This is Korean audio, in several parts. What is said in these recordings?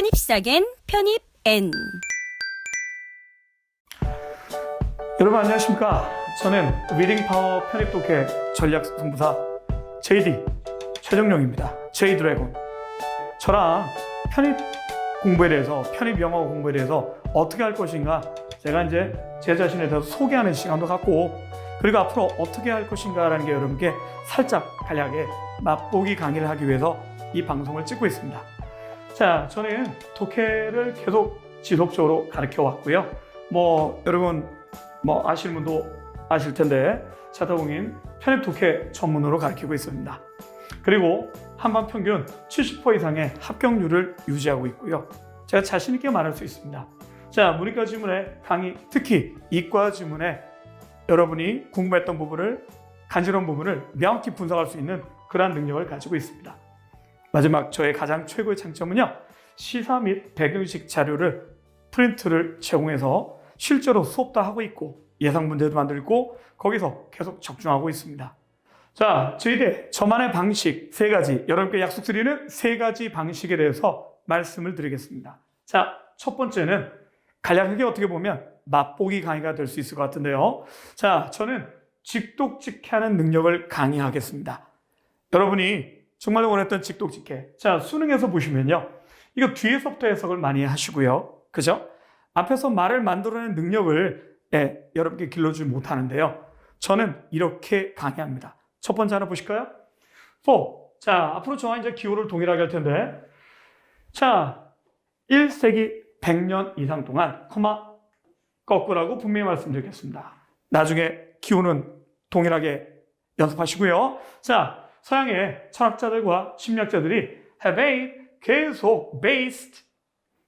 편입 시작엔 편입 N. 여러분 안녕하십니까? 저는 리딩 파워 편입 독해 전략 승부사 JD 최정용입니다. J 드래곤. 저랑 편입 공부에 대해서 편입 영어 공부에 대해서 어떻게 할 것인가 제가 이제 제 자신에 대해서 소개하는 시간도 갖고 그리고 앞으로 어떻게 할 것인가라는 게 여러분께 살짝 간략하게 맛보기 강의를 하기 위해서 이 방송을 찍고 있습니다. 자, 저는 독해를 계속 지속적으로 가르쳐 왔고요. 뭐 여러분 뭐 아시는 분도 아실 텐데 차다공인 편입 독해 전문으로 가르치고 있습니다. 그리고 한반 평균 70% 이상의 합격률을 유지하고 있고요. 제가 자신 있게 말할 수 있습니다. 자, 문이과 지문의 강의, 특히 이과 지문에 여러분이 궁금했던 부분을 간지러운 부분을 명확히 분석할 수 있는 그러한 능력을 가지고 있습니다. 마지막 저의 가장 최고의 장점은요. 시사 및 배경식 자료를 프린트를 제공해서 실제로 수업도 하고 있고 예상 문제도 만들고 거기서 계속 적중하고 있습니다. 자, 저희들 저만의 방식 세 가지, 여러분께 약속드리는 세 가지 방식에 대해서 말씀을 드리겠습니다. 자, 첫 번째는 간략하게 어떻게 보면 맛보기 강의가 될 수 있을 것 같은데요. 자, 저는 직독직해하는 능력을 강의하겠습니다. 여러분이 정말로 원했던 직독직해. 자, 수능에서 보시면요. 이거 뒤에서부터 해석을 많이 하시고요. 그죠? 앞에서 말을 만들어내는 능력을 예, 여러분께 길러주지 못하는데요. 저는 이렇게 강의합니다. 첫 번째 하나 보실까요? 4. 자, 앞으로 저와 이제 기호를 동일하게 할 텐데. 자, 1세기 100년 이상 동안, 코마, 거꾸라고 분명히 말씀드리겠습니다. 나중에 기호는 동일하게 연습하시고요. 자, 서양의 철학자들과 심리학자들이 have a 계속 based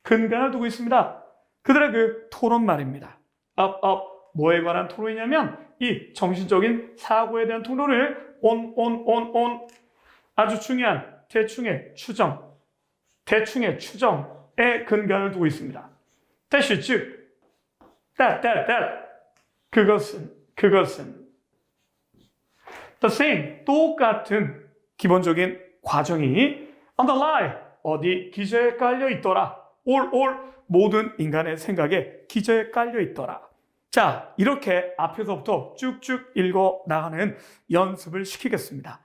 근간을 두고 있습니다. 그들의 그 토론 말입니다. up, up, 뭐에 관한 토론이냐면 이 정신적인 사고에 대한 토론을 on, on, on, on 아주 중요한 대충의 추정, 대충의 추정에 근간을 두고 있습니다. 다시 즉, that, that, that 그것은, 그것은 the same, 똑같은 기본적인 과정이 underlie, 어디 기저에 깔려 있더라. all, all, 모든 인간의 생각에 기저에 깔려 있더라. 자, 이렇게 앞에서부터 쭉쭉 읽어 나가는 연습을 시키겠습니다.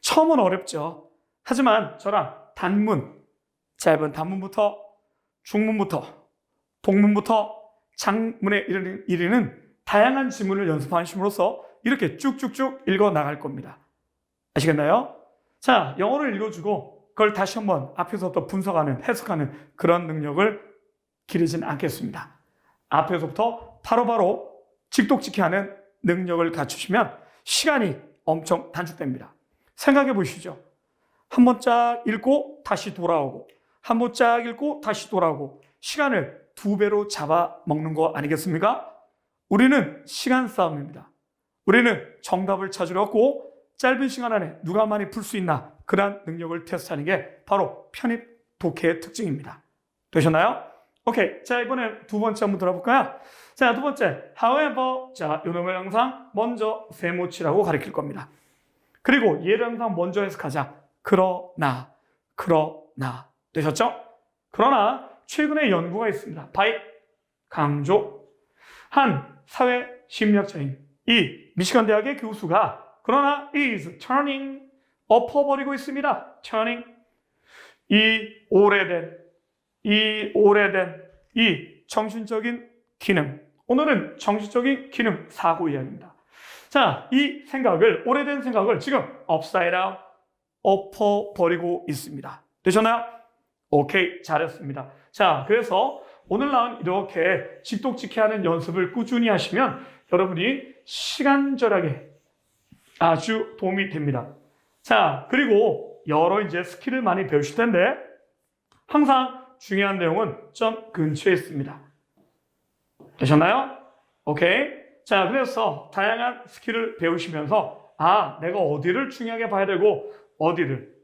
처음은 어렵죠. 하지만 저랑 단문, 짧은 단문부터 중문부터 동문부터 장문에 이르는, 이르는 다양한 지문을 연습하심으로써 이렇게 쭉쭉쭉 읽어 나갈 겁니다. 아시겠나요? 자, 영어를 읽어주고 그걸 다시 한번 앞에서부터 분석하는, 해석하는 그런 능력을 기르진 않겠습니다. 앞에서부터 바로바로 직독직해 하는 능력을 갖추시면 시간이 엄청 단축됩니다. 생각해 보시죠. 한 번 쫙 읽고 다시 돌아오고, 한 번 쫙 읽고 다시 돌아오고, 시간을 두 배로 잡아 먹는 거 아니겠습니까? 우리는 시간 싸움입니다. 우리는 정답을 찾으려 고 짧은 시간 안에 누가 많이 풀 수 있나 그러한 능력을 테스트하는 게 바로 편입 독해의 특징입니다. 되셨나요? 오케이. 자, 이번에 두 번째 한번 들어볼까요? 자, 두 번째. however. 자, 요 놈을 항상 먼저 세모치라고 가리킬 겁니다. 그리고 얘를 항상 먼저 해석하자. 그러나, 그러나. 되셨죠? 그러나, 최근에 연구가 있습니다. 바이 강조. 한 사회 심리학자인 이 미시간 대학의 교수가 그러나 is turning 엎어버리고 있습니다. turning 이 오래된 이 오래된 이 정신적인 기능 오늘은 정신적인 기능 사고 이야기입니다. 자, 이 생각을 오래된 생각을 지금 upside down 엎어버리고 있습니다. 되셨나요? 오케이 잘했습니다. 자, 그래서 오늘 나온 이렇게 직독직해하는 연습을 꾸준히 하시면 여러분이 시간절하게 아주 도움이 됩니다. 자, 그리고 여러 이제 스킬을 많이 배우실 텐데 항상 중요한 내용은 점 근처에 있습니다. 되셨나요? 오케이. 자, 그래서 다양한 스킬을 배우시면서 아, 내가 어디를 중요하게 봐야 되고 어디를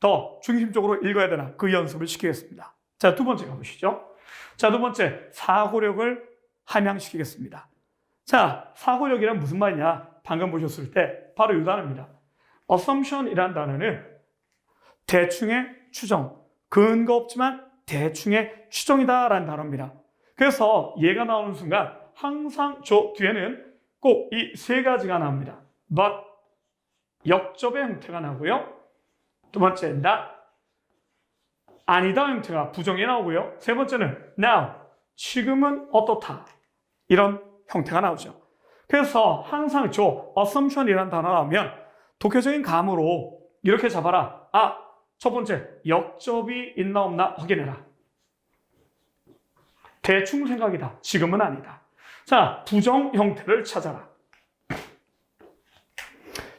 더 중심적으로 읽어야 되나 그 연습을 시키겠습니다. 자, 두 번째 가보시죠. 자, 두 번째 사고력을 함양시키겠습니다. 자, 사고력이란 무슨 말이냐? 방금 보셨을 때 바로 이 단어입니다. assumption이란 단어는 대충의 추정, 근거 없지만 대충의 추정이다라는 단어입니다. 그래서 얘가 나오는 순간 항상 저 뒤에는 꼭 이 세 가지가 나옵니다. but 역접의 형태가 나고요. 두 번째 not 아니다 형태가 부정이 나오고요. 세 번째는 now 지금은 어떻다 이런 형태가 나오죠. 그래서 항상 저 assumption이라는 단어 나오면 독해적인 감으로 이렇게 잡아라. 아, 첫 번째 역접이 있나 없나 확인해라. 대충 생각이다. 지금은 아니다. 자, 부정 형태를 찾아라.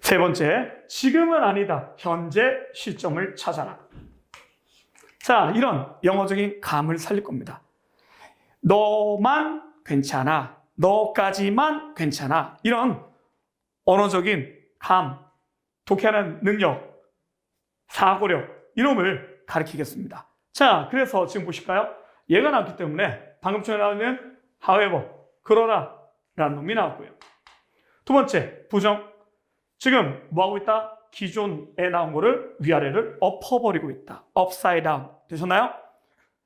세 번째, 지금은 아니다. 현재 시점을 찾아라. 자, 이런 영어적인 감을 살릴 겁니다. 너만 괜찮아. 너까지만 괜찮아. 이런 언어적인 감, 독해하는 능력, 사고력, 이놈을 가리키겠습니다. 자, 그래서 지금 보실까요? 얘가 나왔기 때문에 방금 전에 나오는 however, 그러나 라는 놈이 나왔고요. 두 번째, 부정. 지금 뭐 하고 있다? 기존에 나온 거를 위아래를 엎어버리고 있다. upside down. 되셨나요?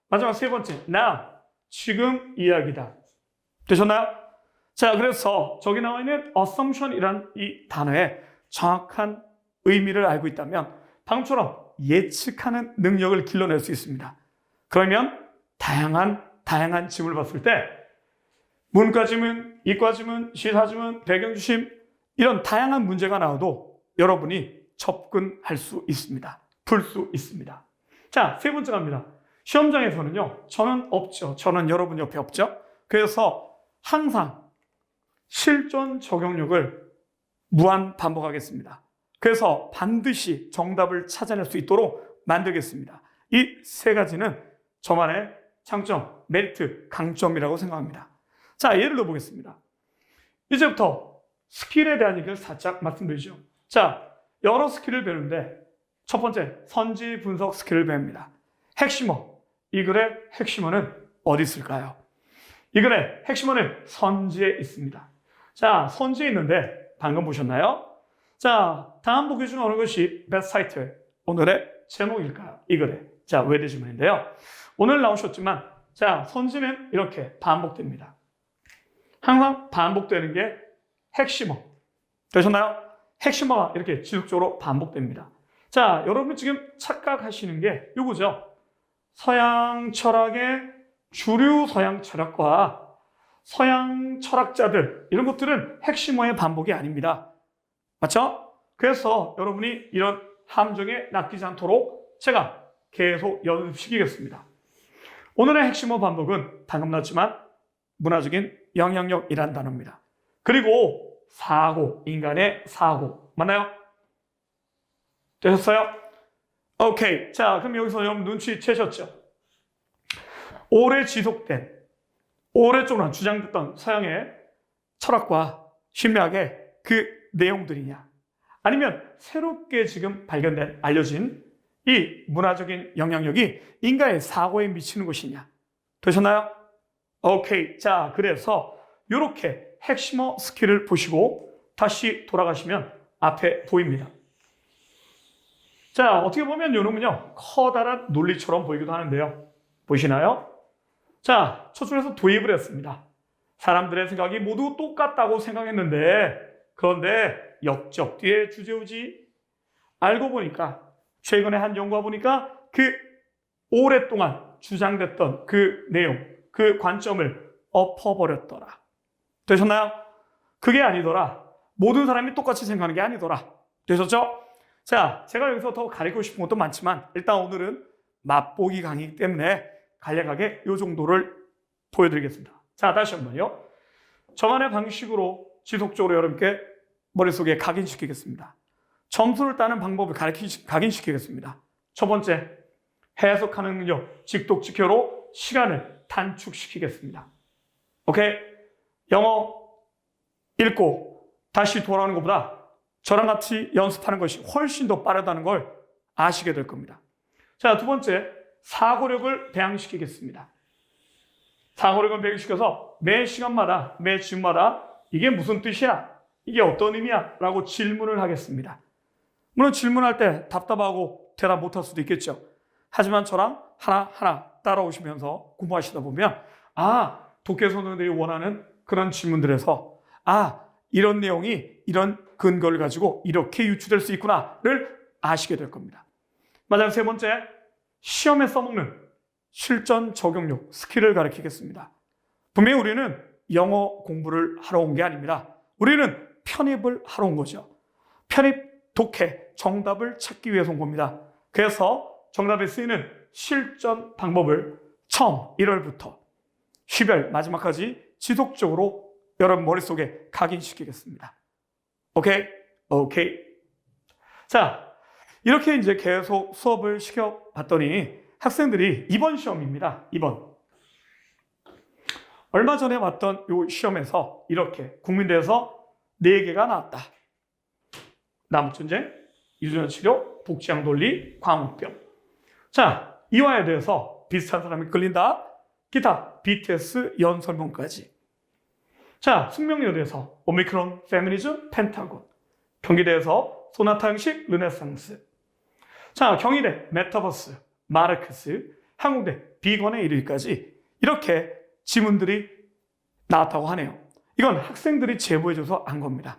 마지막 세 번째, now. 지금 이야기다. 되셨나요? 자, 그래서 저기 나와 있는 assumption이란 이 단어의 정확한 의미를 알고 있다면 방금처럼 예측하는 능력을 길러낼 수 있습니다. 그러면 다양한 다양한 짐을 봤을 때 문과 지문, 이과 지문, 시사 지문, 배경 주심 이런 다양한 문제가 나와도 여러분이 접근할 수 있습니다. 풀 수 있습니다. 자, 세 번째 갑니다. 시험장에서는요, 저는 없죠. 저는 여러분 옆에 없죠. 그래서 항상 실전 적용력을 무한 반복하겠습니다. 그래서 반드시 정답을 찾아낼 수 있도록 만들겠습니다. 이 세 가지는 저만의 장점, 메리트, 강점이라고 생각합니다. 자, 예를 들어 보겠습니다. 이제부터 스킬에 대한 얘기를 살짝 말씀드리죠. 자, 여러 스킬을 배우는데 첫 번째, 선지 분석 스킬을 배웁니다. 핵심어, 이 글의 핵심어는 어디 있을까요? 이 글의 핵심어는 선지에 있습니다. 자, 선지에 있는데 방금 보셨나요? 자, 다음 보기 중 어느 것이 베스트 사이트 오늘의 제목일까요? 이 글의. 자, 외대 질문인데요. 오늘 나오셨지만 자, 선지는 이렇게 반복됩니다. 항상 반복되는 게 핵심어. 되셨나요? 핵심어가 이렇게 지속적으로 반복됩니다. 자, 여러분 지금 착각하시는 게 이거죠. 서양 철학의 주류 서양 철학과 서양 철학자들 이런 것들은 핵심어의 반복이 아닙니다. 맞죠? 그래서 여러분이 이런 함정에 낚이지 않도록 제가 계속 연습시키겠습니다. 오늘의 핵심어 반복은 방금 나왔지만 문화적인 영향력이란 단어입니다. 그리고 사고, 인간의 사고. 맞나요? 되셨어요? 오케이. 자, 그럼 여기서 여러분 눈치 채셨죠? 오래 지속된, 오랫동안 주장됐던 서양의 철학과 심리학의 그 내용들이냐? 아니면 새롭게 지금 발견된, 알려진 이 문화적인 영향력이 인간의 사고에 미치는 것이냐? 되셨나요? 오케이. 자, 그래서 이렇게 핵심어 스킬을 보시고 다시 돌아가시면 앞에 보입니다. 자, 어떻게 보면 이놈은요, 커다란 논리처럼 보이기도 하는데요. 보시나요? 자, 첫 줄에서 도입을 했습니다. 사람들의 생각이 모두 똑같다고 생각했는데, 그런데 역적 뒤에 주제우지 알고 보니까, 최근에 한 연구가 보니까 그 오랫동안 주장됐던 그 내용, 그 관점을 엎어버렸더라. 되셨나요? 그게 아니더라. 모든 사람이 똑같이 생각하는 게 아니더라. 되셨죠? 자, 제가 여기서 더 가리고 싶은 것도 많지만 일단 오늘은 맛보기 강의이기 때문에 간략하게 이 정도를 보여드리겠습니다. 자, 다시 한번요. 저만의 방식으로 지속적으로 여러분께 머릿속에 각인시키겠습니다. 점수를 따는 방법을 각인시키겠습니다. 첫 번째, 해석하는 능력, 직독직효로 시간을 단축시키겠습니다. 오케이? 영어 읽고 다시 돌아오는 것보다 저랑 같이 연습하는 것이 훨씬 더 빠르다는 걸 아시게 될 겁니다. 자, 두 번째, 사고력을 배양시키겠습니다. 사고력을 배양시켜서 매 시간마다, 매 주마다 이게 무슨 뜻이야? 이게 어떤 의미야? 라고 질문을 하겠습니다. 물론 질문할 때 답답하고 대답 못할 수도 있겠죠. 하지만 저랑 하나하나 따라오시면서 공부하시다 보면 아 독해 선생들이 원하는 그런 질문들에서 아 이런 내용이 이런 근거를 가지고 이렇게 유추될 수 있구나를 아시게 될 겁니다. 맞아요. 세 번째 시험에 써먹는 실전 적용력 스킬을 가르치겠습니다. 분명히 우리는 영어 공부를 하러 온 게 아닙니다. 우리는 편입을 하러 온 거죠. 편입 독해 정답을 찾기 위해서 온 겁니다. 그래서 정답에 쓰이는 실전 방법을 처음 1월부터 10월 마지막까지 지속적으로 여러분 머릿속에 각인시키겠습니다. 오케이? 오케이. 자, 이렇게 이제 계속 수업을 시켜봤더니 학생들이 이번 시험입니다. 이번. 얼마 전에 봤던 이 시험에서 이렇게 국민대에서 4개가 나왔다. 남북전쟁, 유전자 치료, 복지학 논리, 광우병. 자, 이와에 대해서 비슷한 사람이 끌린다. 기타, BTS 연설문까지. 자, 숙명여에 대해서 오미크론, 페미니즘, 펜타곤. 경기대에서 소나타 형식, 르네상스. 자, 경희대, 메타버스, 마르크스, 한국대, 비건에 이르기까지 이렇게 지문들이 나왔다고 하네요. 이건 학생들이 제보해줘서 안 겁니다.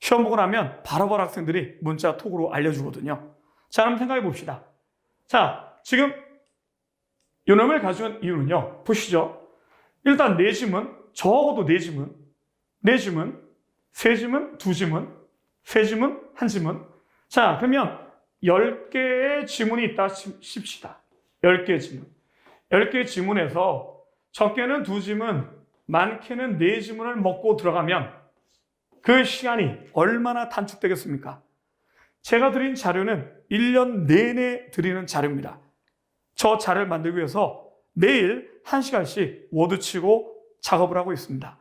시험 보고 나면 바로바로 학생들이 문자 톡으로 알려주거든요. 자, 그럼 생각해 봅시다. 자, 지금 요놈을 가져온 이유는요. 보시죠. 일단 네 지문, 적어도 네 지문, 네 지문, 세 지문, 두 지문, 세 지문, 한 지문. 자, 그러면 10개의 지문이 있다 칩시다. 10개의 지문. 10개의 지문에서 적게는 두 지문, 많게는 네 지문을 먹고 들어가면 그 시간이 얼마나 단축되겠습니까? 제가 드린 자료는 1년 내내 드리는 자료입니다. 저 자료를 만들기 위해서 매일 1시간씩 워드 치고 작업을 하고 있습니다.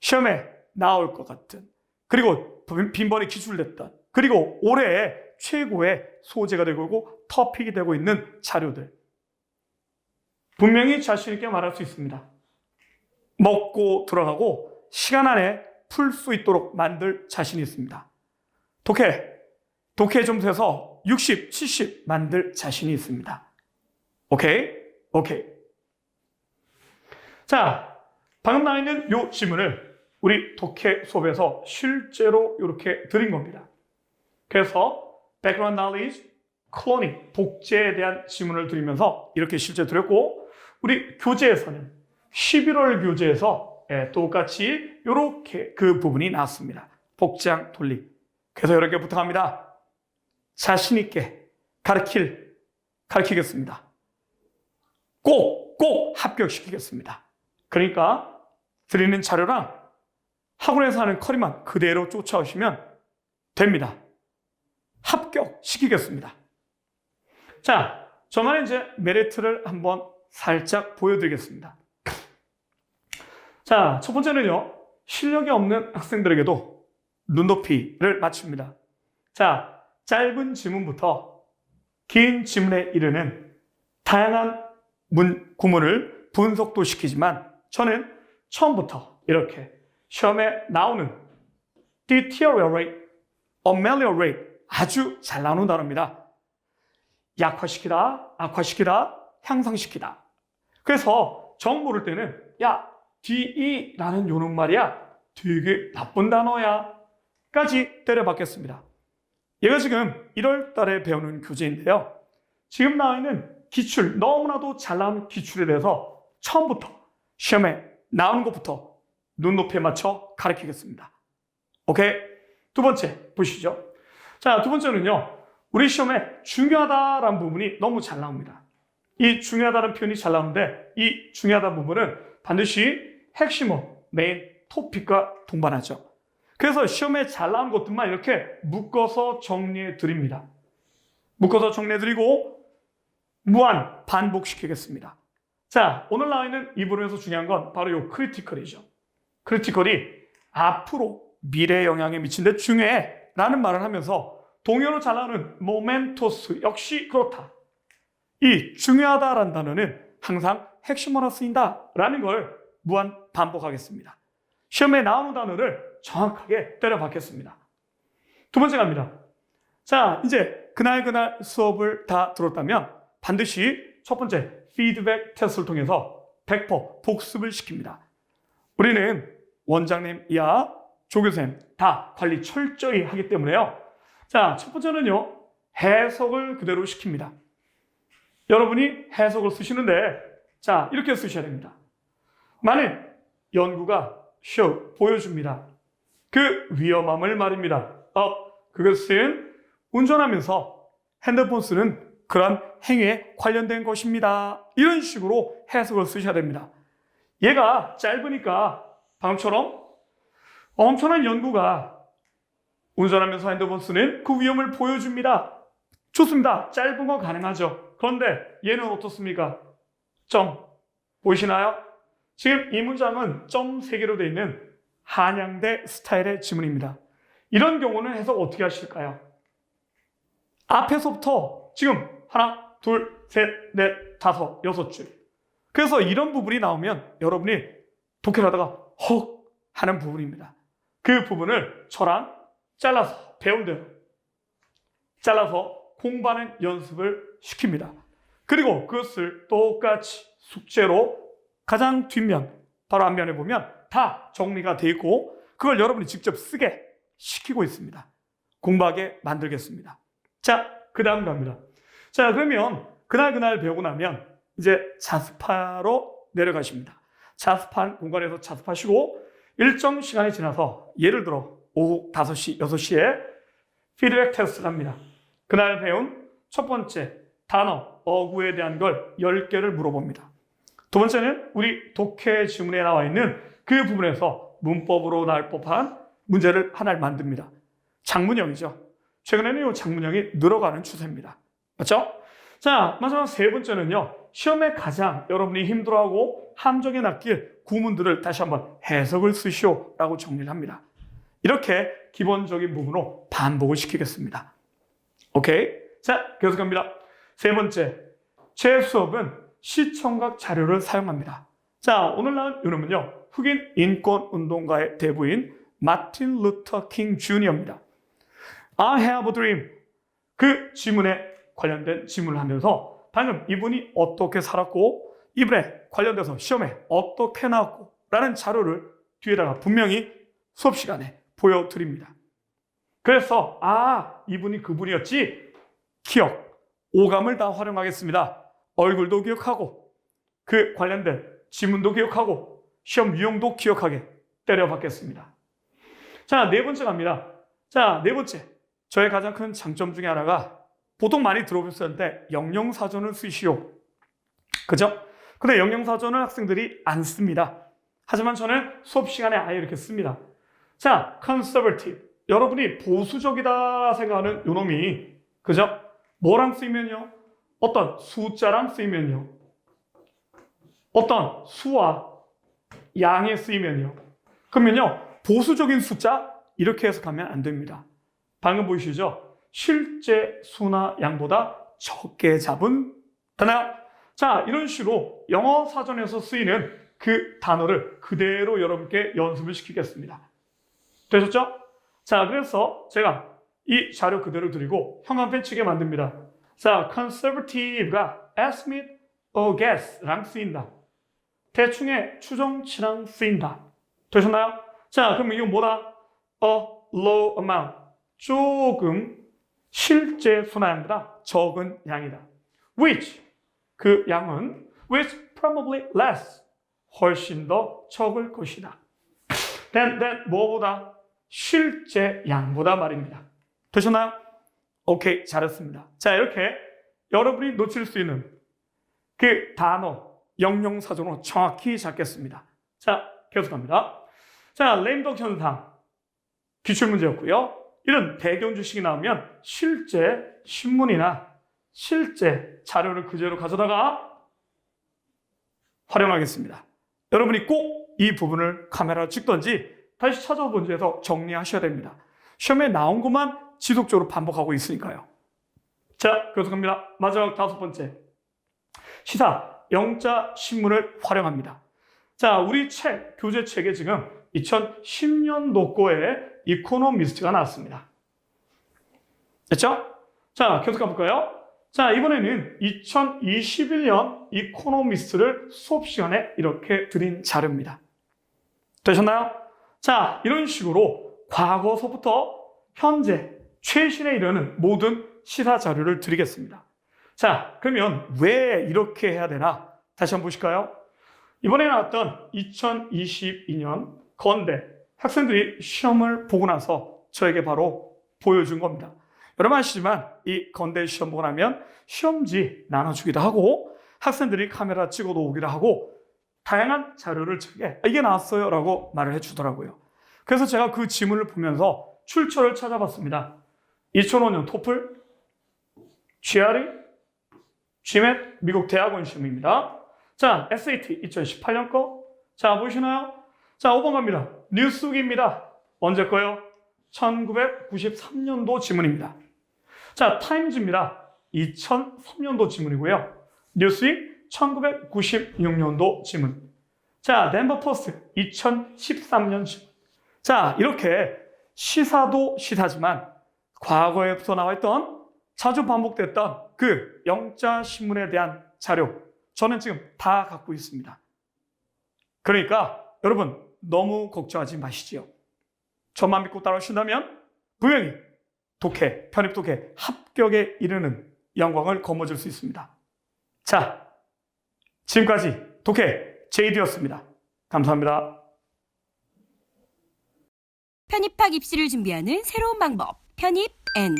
시험에 나올 것 같은, 그리고 빈번히 기출됐던, 그리고 올해 최고의 소재가 되고 있고 터픽이 되고 있는 자료들. 분명히 자신있게 말할 수 있습니다. 먹고 들어가고 시간 안에 풀 수 있도록 만들 자신이 있습니다. 독해, 독해 점수에서 60, 70 만들 자신이 있습니다. 오케이? 오케이. 자, 방금 나와 있는 요 지문을 우리 독해 수업에서 실제로 이렇게 드린 겁니다. 그래서 background knowledge, cloning, 복제에 대한 지문을 드리면서 이렇게 실제 드렸고 우리 교재에서는 11월 교재에서 예, 똑같이 이렇게 그 부분이 나왔습니다. 복장 돌리. 그래서 이렇게 부탁합니다. 자신 있게 가르칠 가르치겠습니다. 꼭, 꼭 합격시키겠습니다. 그러니까 드리는 자료랑 학원에서 하는 커리만 그대로 쫓아오시면 됩니다. 합격시키겠습니다. 자, 저만의 이제 메리트를 한번 살짝 보여드리겠습니다. 자, 첫 번째는요, 실력이 없는 학생들에게도 눈높이를 맞춥니다. 자, 짧은 지문부터 긴 지문에 이르는 다양한 문, 구문을 분석도 시키지만 저는 처음부터 이렇게 시험에 나오는 deteriorate, ameliorate 아주 잘 나오는 단어입니다. 약화시키다, 악화시키다, 향상시키다. 그래서 정 모를 때는 야, DE라는 요는 말이야 되게 나쁜 단어야 까지 때려박겠습니다. 얘가 지금 1월 달에 배우는 교재인데요. 지금 나와 있는 기출, 너무나도 잘 나온 기출에 대해서 처음부터 시험에 나오는 것부터 눈높이에 맞춰 가르치겠습니다. 오케이? 두 번째, 보시죠. 자, 두 번째는요. 우리 시험에 중요하다라는 부분이 너무 잘 나옵니다. 이 중요하다는 표현이 잘 나오는데 이 중요하다 부분은 반드시 핵심어, 메인 토픽과 동반하죠. 그래서 시험에 잘 나오는 것들만 이렇게 묶어서 정리해 드립니다. 묶어서 정리해 드리고 무한 반복시키겠습니다. 자, 오늘 나와 있는 이 부분에서 중요한 건 바로 이 크리티컬이죠. 크리티컬이 앞으로 미래에 영향에 미친데 중요해 라는 말을 하면서 동요로 잘 나오는 모멘토스 역시 그렇다. 이 중요하다라는 단어는 항상 핵심어로 쓰인다 라는 걸 무한 반복하겠습니다. 시험에 나오는 단어를 정확하게 때려 박겠습니다. 두 번째 갑니다. 자, 이제 그날 그날 수업을 다 들었다면 반드시 첫 번째 피드백 테스트를 통해서 100% 복습을 시킵니다. 우리는 원장님, 이하, 조교쌤 다 관리 철저히 하기 때문에요. 자, 첫 번째는요. 해석을 그대로 시킵니다. 여러분이 해석을 쓰시는데 자, 이렇게 쓰셔야 됩니다. 만일 연구가 쇼 보여줍니다. 그 위험함을 말입니다. 어, 그것은 운전하면서 핸드폰 쓰는 그런 행위에 관련된 것입니다. 이런 식으로 해석을 쓰셔야 됩니다. 얘가 짧으니까 방금처럼 엄청난 연구가 운전하면서 핸드폰 쓰는 그 위험을 보여줍니다. 좋습니다. 짧은 거 가능하죠. 그런데 얘는 어떻습니까? 점. 보이시나요? 지금 이 문장은 점 3개로 되어 있는 한양대 스타일의 지문입니다. 이런 경우는 해석 어떻게 하실까요? 앞에서부터 지금 하나, 둘, 셋, 넷, 다섯, 여섯 줄. 그래서 이런 부분이 나오면 여러분이 독해를 하다가 헉 하는 부분입니다. 그 부분을 저랑 잘라서 배운 대로 잘라서 공부하는 연습을 시킵니다. 그리고 그것을 똑같이 숙제로 가장 뒷면, 바로 앞면에 보면 다 정리가 되어 있고 그걸 여러분이 직접 쓰게 시키고 있습니다. 공부하게 만들겠습니다. 자, 그 다음 갑니다. 자, 그러면 그날 그날 배우고 나면 이제 자습하러 내려가십니다. 자습한 공간에서 자습하시고 일정 시간이 지나서 예를 들어 오후 5시, 6시에 피드백 테스트를 합니다. 그날 배운 첫 번째 단어, 어구에 대한 걸 10개를 물어봅니다. 두 번째는 우리 독해 지문에 나와 있는 그 부분에서 문법으로 나올 법한 문제를 하나를 만듭니다. 장문형이죠. 최근에는 이 장문형이 늘어가는 추세입니다. 맞죠? 자, 마지막 세 번째는요. 시험에 가장 여러분이 힘들어하고 함정에 낚일 구문들을 다시 한번 해석을 쓰시오라고 정리를 합니다. 이렇게 기본적인 부분으로 반복을 시키겠습니다. 오케이? 자, 계속합니다. 세 번째, 제 수업은 시청각 자료를 사용합니다. 자, 오늘 나온 이름은요. 흑인 인권 운동가의 대부인 마틴 루터 킹 주니어입니다. I have a dream. 그 지문에 관련된 질문을 하면서 방금 이분이 어떻게 살았고 이분에 관련돼서 시험에 어떻게 나왔고 라는 자료를 뒤에다가 분명히 수업 시간에 보여드립니다. 그래서 아 이분이 그분이었지 기억, 오감을 다 활용하겠습니다. 얼굴도 기억하고 그 관련된 지문도 기억하고 시험 유형도 기억하게 때려박겠습니다. 자, 네 번째 갑니다. 자, 네 번째. 저의 가장 큰 장점 중에 하나가 보통 많이 들어보셨는데 영영사전을 쓰시오. 그죠? 근데 영영사전을 학생들이 안 씁니다. 하지만 저는 수업 시간에 아예 이렇게 씁니다. 자, conservative. 여러분이 보수적이다 생각하는 요 놈이 그죠? 뭐랑 쓰이면요? 어떤 숫자랑 쓰이면요. 어떤 수와 양에 쓰이면요. 그러면요. 보수적인 숫자 이렇게 해석하면 안 됩니다. 방금 보이시죠? 실제 수나 양보다 적게 잡은 단어. 자, 이런 식으로 영어 사전에서 쓰이는 그 단어를 그대로 여러분께 연습을 시키겠습니다. 되셨죠? 자, 그래서 제가 이 자료 그대로 드리고 형광펜 치게 만듭니다. 자, conservative가 as 및 or guess랑 쓰인다. 대충의 추정치랑 쓰인다. 되셨나요? 자, 그럼 이거 뭐다? A low amount. 조금 실제 순화양보다 적은 양이다. Which 그 양은 which probably less 훨씬 더 적을 것이다. than than 뭐보다 실제 양보다 말입니다. 되셨나요? 오케이 잘했습니다. 자 이렇게 여러분이 놓칠 수 있는 그 단어 영영사전으로 정확히 잡겠습니다. 자 계속합니다. 자 레임덕 현상 기출문제였고요. 이런 배경 주식이 나오면 실제 신문이나 실제 자료를 그대로 가져다가 활용하겠습니다. 여러분이 꼭 이 부분을 카메라 찍던지 다시 찾아본 지에서 정리하셔야 됩니다. 시험에 나온 것만 지속적으로 반복하고 있으니까요. 자, 계속합니다. 마지막 다섯 번째. 시사, 영자 신문을 활용합니다. 자, 우리 책, 교재 책에 지금 2010년도 거에 이코노미스트가 나왔습니다. 됐죠? 자, 계속 가볼까요? 자, 이번에는 2021년 이코노미스트를 수업 시간에 이렇게 드린 자료입니다. 되셨나요? 자, 이런 식으로 과거서부터 현재, 최신에 이르는 모든 시사 자료를 드리겠습니다. 자, 그러면 왜 이렇게 해야 되나? 다시 한번 보실까요? 이번에 나왔던 2022년 건대 학생들이 시험을 보고 나서 저에게 바로 보여준 겁니다. 여러분 아시지만 이 건대 시험 보고 나면 시험지 나눠주기도 하고 학생들이 카메라 찍어도 오기도 하고 다양한 자료를 저에게 이게 나왔어요 라고 말을 해주더라고요. 그래서 제가 그 지문을 보면서 출처를 찾아봤습니다. 2005년 토플, GRE, GMAT 미국 대학원 시험입니다. 자, SAT 2018년 거. 자, 보시나요? 자, 5번 갑니다. 뉴스북입니다. 언제 거요? 1993년도 지문입니다. 자, 타임즈입니다. 2003년도 지문이고요. 뉴스윅 1996년도 지문. 자, 덴버 포스트 2013년 지문. 자, 이렇게 시사도 시사지만 과거에부터 나와있던 자주 반복됐던 그 영자 신문에 대한 자료 저는 지금 다 갖고 있습니다. 그러니까 여러분 너무 걱정하지 마시지요. 저만 믿고 따라오신다면 분명히 독해, 편입 독해 합격에 이르는 영광을 거머쥘 수 있습니다. 자, 지금까지 독해 제이디였습니다. 감사합니다. 편입학 입시를 준비하는 새로운 방법. 편입 N.